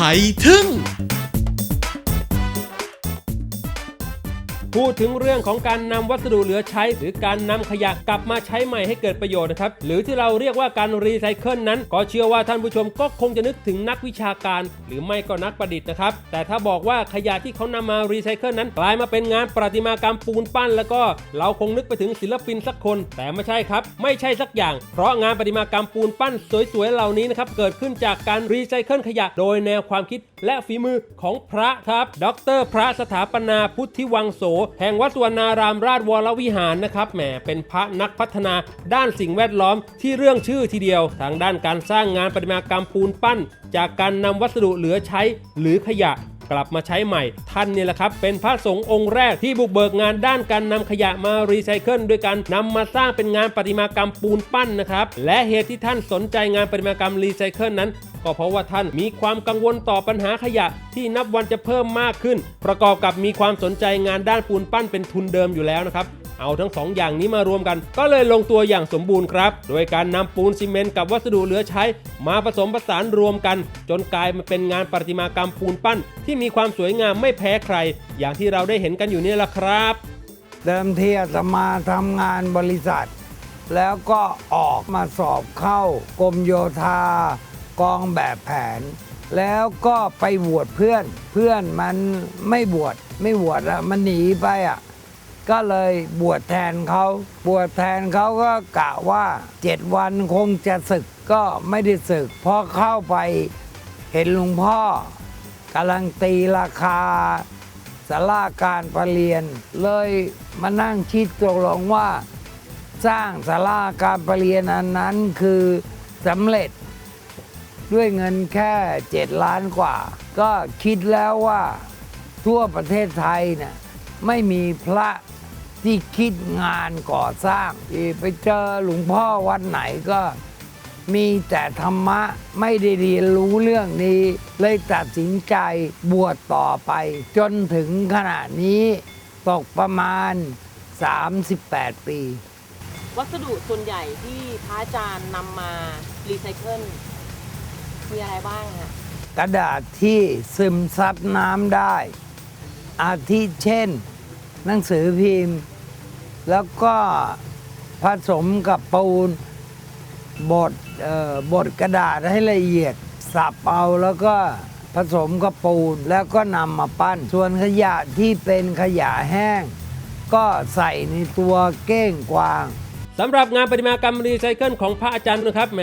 ไทยทึ่ง พูดถึงเรื่องของการนำวัสดุเหลือใช้ หรือการนำขยะกลับมาใช้ใหม่ให้เกิดประโยชน์นะครับ หรือที่เราเรียกว่าการรีไซเคิลนั้น ก็เชื่อว่าท่านผู้ชมก็คงจะนึกถึงนักวิชาการ หรือไม่ก็นักประดิษฐ์นะครับ แต่ถ้าบอกว่าขยะที่เขานำมารีไซเคิลนั้นกลายมาเป็นงานประติมากรรมปูนปั้น แล้วก็เราคงนึกไปถึงศิลปินสักคน แต่ไม่ใช่ครับ ไม่ใช่สักอย่าง เพราะงานประติมากรรมปูนปั้นสวยๆเหล่านี้นะครับเกิดขึ้นจากการรีไซเคิลขยะ โดยแนวความคิดและฝีมือของพระครับ ดร พระสถาปนาพุทธิวังโสแห่งวัดสุวรรณารามราชวรวิหารนะครับแหมเป็นพระนักพัฒนาด้านสิ่งแวดล้อมที่เรื่องชื่อทีเดียว ทางด้านการสร้างงานประติมากรรมปูนปั้น จากการนำวัสดุเหลือใช้หรือขยะกลับมาใช้ใหม่ท่านเนี่ยแหละครับ เป็นพระสงฆ์องค์แรกที่บุกเบิกงานด้านการนำขยะมารีไซเคิลด้วยการนำมาสร้างเป็นงานประติมากรรมปูนปั้นนะครับ และเหตุที่ท่านสนใจงานประติมากรรมรีไซเคิลนั้น ก็เพราะว่าท่านมีความกังวลต่อปัญหาขยะที่นับวันจะเพิ่มมากขึ้น ประกอบกับมีความสนใจงานด้านปูนปั้นเป็นทุนเดิมอยู่แล้วนะครับเอาทั้งสองอย่างนี้มารวมกัน ก็เลยลงตัวอย่างสมบูรณ์ครับ โดยการนำปูนซีเมนต์กับวัสดุเหลือใช้ มาผสมผสานรวมกัน จนกลายมาเป็นงานประติมากรรมปูนปั้น ที่มีความสวยงามไม่แพ้ใคร อย่างที่เราได้เห็นกันอยู่นี่แหละครับ เดิมทีอาตมาทำงานบริษัท แล้วก็ออกมาสอบเข้ากรมโยธา กองแบบแผน แล้วก็ไปบวชเพื่อน เพื่อนมันไม่บวชไม่บวชอะมันหนีไปอะก็เลยบวชแทนเขาบวชแทนเขาก็กะว่าเจ็ดวันคงจะศึกก็ไม่ได้ศึกพอเข้าไปเห็นหลวงพ่อกำลังตีราคาสาราการประเรียน เลยมานั่งคิดตกลงว่า สร้างสาราการประเรียนอันนั้นคือสำเร็จ ด้วยเงินแค่เจ็ดล้านกว่า ก็คิดแล้วว่าทั่วประเทศไทยเนี่ยไม่มีพระที่คิดงานก่อสร้าง ไปเจอหลวงพ่อวัดไหนก็มีแต่ธรรมะไม่ได้เรียนรู้เรื่องนี้ เลยตัดสินใจบวชต่อไป จนถึงขณะนี้ตกประมาณ 38 ปี วัสดุส่วนใหญ่ที่พระอาจารย์นำมารีไซเคิล มีอะไรบ้างฮะกระดาษที่ซึมซับน้ำได้ อาทิเช่น หนังสือพิมพ์ แล้วก็ผสมกับปูนบดเอ่อบดกระดาษให้ละเอียด สับเอาแล้วก็ผสมกับปูนแล้วก็นำมาปั้น ส่วนขยะที่เป็นขยะแห้ง ก็ใส่ในตัวเก้งกวาง สำหรับงานประติมากรรมรีไซเคิลของพระอาจารย์นะครับแหม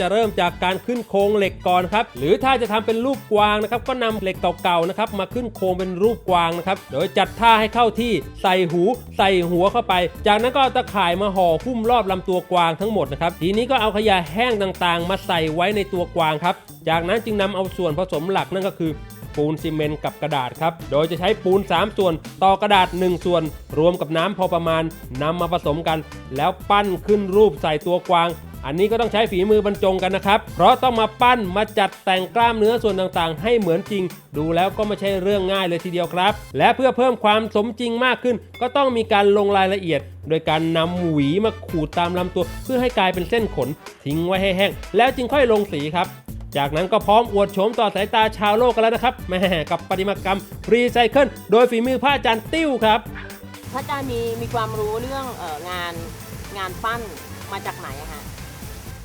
จะเริ่มจากการขึ้นโครงเหล็กก่อนครับหรือถ้าจะทำเป็นรูปกวางนะครับก็นำเหล็กเก่าๆนะครับมาขึ้นโครงเป็นรูปกวางนะครับโดยจัดท่าให้เข้าที่ใส่หู ใส่หัวเข้าไป จากนั้นก็เอาตะข่ายมาห่อหุ้มรอบลำตัวกวางทั้งหมดนะครับทีนี้ก็เอาขยะแห้งต่างๆ มาใส่ไว้ในตัวกวางครับจากนั้นจึงนำเอาส่วนผสมหลักนั่นก็คือ ปูนซีเมนต์กับกระดาษครับ โดยจะใช้ปูน 3 ส่วน ต่อกระดาษ 1 ส่วน รวมกับน้ำพอประมาณนำมาผสมกัน แล้วปั้นขึ้นรูปใส่ตัวกวาง อันนี้ก็ต้องใช้ฝีมือบรรจงกันนะครับ เพราะต้องมาปั้นมาจัดแต่งกล้ามเนื้อส่วนต่างๆ ให้เหมือนจริง ดูแล้วก็ไม่ใช่เรื่องง่ายเลยทีเดียวครับ และเพื่อเพิ่มความสมจริงมากขึ้น ก็ต้องมีการลงรายละเอียดโดยการนำหวีมาขูดตามลำตัว เพื่อให้กลายเป็นเส้นขน ทิ้งไว้ให้แห้ง แล้วจึงค่อยลงสีครับ จากนั้นก็พร้อมอวดโฉมต่อสายตาชาวโลกกันแล้วนะครับแหม่กับประติมากรรมรีไซเคิลโดยฝีมือพระอาจารย์ติ้วครับ พระอาจารย์มีมีความรู้เรื่องเอองานงานปั้นมาจากไหนอะฮะ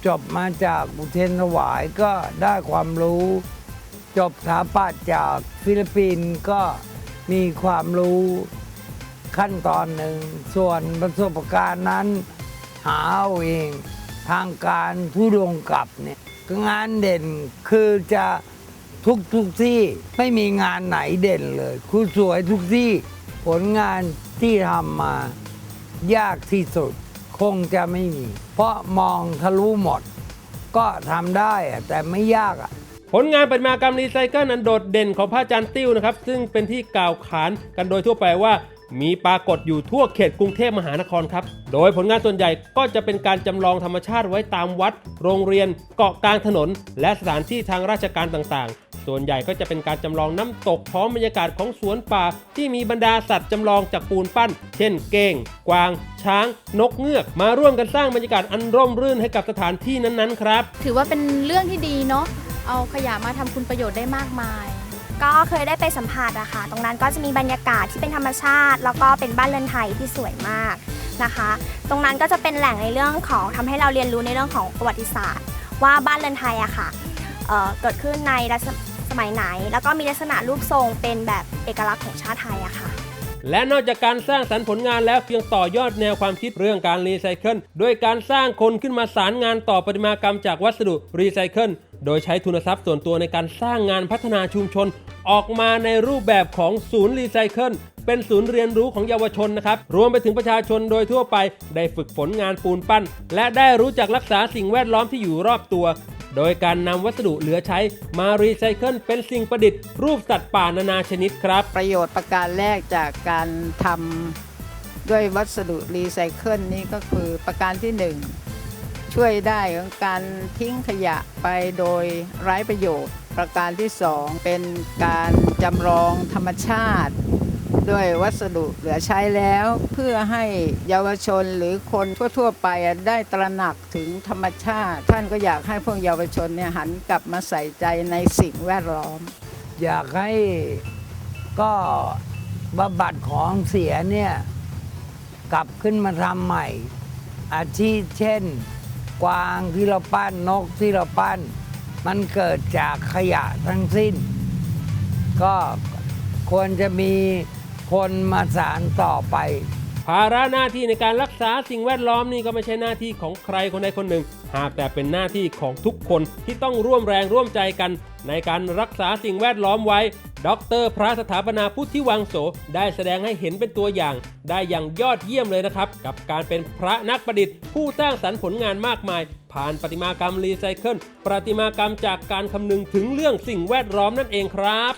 จบมาจากอุเทรนถวายก็ได้ความรู้ จบสถาปัตย์จากฟิลิปปินส์ก็มีความรู้ขั้นตอนหนึ่ง ส่วนประสบการณ์นั้นหาเอาเอง ทางการทุดงกลับเนี่ยงานเด่นคือจะทุกทุกที่ไม่มีงานไหนเด่นเลยคือสวยทุกที่ผลงานที่ทำมายากที่สุดคงจะไม่มี เพราะมองทะลุหมด ก็ทำได้แต่ไม่ยากอะผลงานประติมากรรมรีไซเคิลอันโดดเด่นของพระอาจารย์ติ้วนะครับ ซึ่งเป็นที่กล่าวขานกันโดยทั่วไปว่า มีปรากฏอยู่ทั่วเขตกรุงเทพมหานครครับ โดยผลงานส่วนใหญ่ก็จะเป็นการจำลองธรรมชาติไว้ตามวัด โรงเรียน เกาะกลางถนน และสถานที่ทางราชการต่างๆ ส่วนใหญ่ก็จะเป็นการจำลองน้ำตกพร้อมบรรยากาศของสวนป่า ที่มีบรรดาสัตว์จำลองจากปูนปั้น เช่น เก้ง กวาง ช้าง นกเงือก มาร่วมกันสร้างบรรยากาศอันร่มรื่นให้กับสถานที่นั้นๆ ครับ ถือว่าเป็นเรื่องที่ดีเนาะ เอาขยะมาทำคุณประโยชน์ได้มากมาย ก็เคยได้ไปสัมผัสอะค่ะ ตรงนั้นก็จะมีบรรยากาศที่เป็นธรรมชาติ แล้วก็เป็นบ้านเรือนไทยที่สวยมากนะคะ ตรงนั้นก็จะเป็นแหล่งในเรื่องของทำให้เราเรียนรู้ในเรื่องของประวัติศาสตร์ ว่าบ้านเรือนไทยอะค่ะเเกิดขึ้นในรัชสมัยไหน แล้วก็มีลักษณะรูปทรงเป็นแบบเอกลักษณ์ของชาติไทยอะค่ะและนอกจากการสร้างสรรค์ผลงานแล้วเพียงต่อยอดแนวความคิดเรื่องการรีไซเคิลด้วยการสร้างคนขึ้นมาสารงานต่อประติมากรรมจากวัสดุรีไซเคิล โดยใช้ทุนทรัพย์ส่วนตัวในการสร้างงานพัฒนาชุมชน ออกมาในรูปแบบของศูนย์รีไซเคิลเป็นศูนย์เรียนรู้ของเยาวชนนะครับ รวมไปถึงประชาชนโดยทั่วไป ได้ฝึกฝนงานปูนปั้น และได้รู้จักรักษาสิ่งแวดล้อมที่อยู่รอบตัว โดยการนำวัสดุเหลือใช้มารีไซเคิลเป็นสิ่งประดิษฐ์รูปสัตว์ป่านานาชนิดครับ ประโยชน์ประการแรกจากการทำด้วยวัสดุรีไซเคิลนี้ก็คือประการที่หนึ่ง ช่วยได้ของการทิ้งขยะไปโดยไร้ประโยชน์ ประการที่สองเป็นการจำลองธรรมชาติ ด้วยวัสดุเหลือใช้แล้ว เพื่อให้เยาวชนหรือคนทั่ว ๆ ไปได้ตระหนักถึงธรรมชาติ ท่านก็อยากให้พวกเยาวชนเนี่ยหันกลับมาใส่ใจในสิ่งแวดล้อม อยากให้ก็บำบัดของเสียเนี่ยกลับขึ้นมาทำใหม่ อาชีพเช่น กวางที่เราปั้นนกที่เราปั้น มันเกิดจากขยะทั้งสิ้น ก็ควรจะมีคนมาสารต่อไป ภาระหน้าที่ในการรักษาสิ่งแวดล้อมนี่ก็ไม่ใช่หน้าที่ของใครคนใดคนหนึ่ง หากแต่เป็นหน้าที่ของทุกคนที่ต้องร่วมแรงร่วมใจกัน ในการรักษาสิ่งแวดล้อมไว้ ดร พระสถาปนาพุทธิวังโส ได้แสดงให้เห็นเป็นตัวอย่าง ได้อย่างยอดเยี่ยมเลยนะครับ กับการเป็นพระนักประดิษฐ์ ผู้สร้างสรรค์ผลงานมากมาย ผ่านประติมากรรมรีไซเคิลประติมากรรมจากการคำนึงถึงเรื่องสิ่งแวดล้อมนั่นเองครับ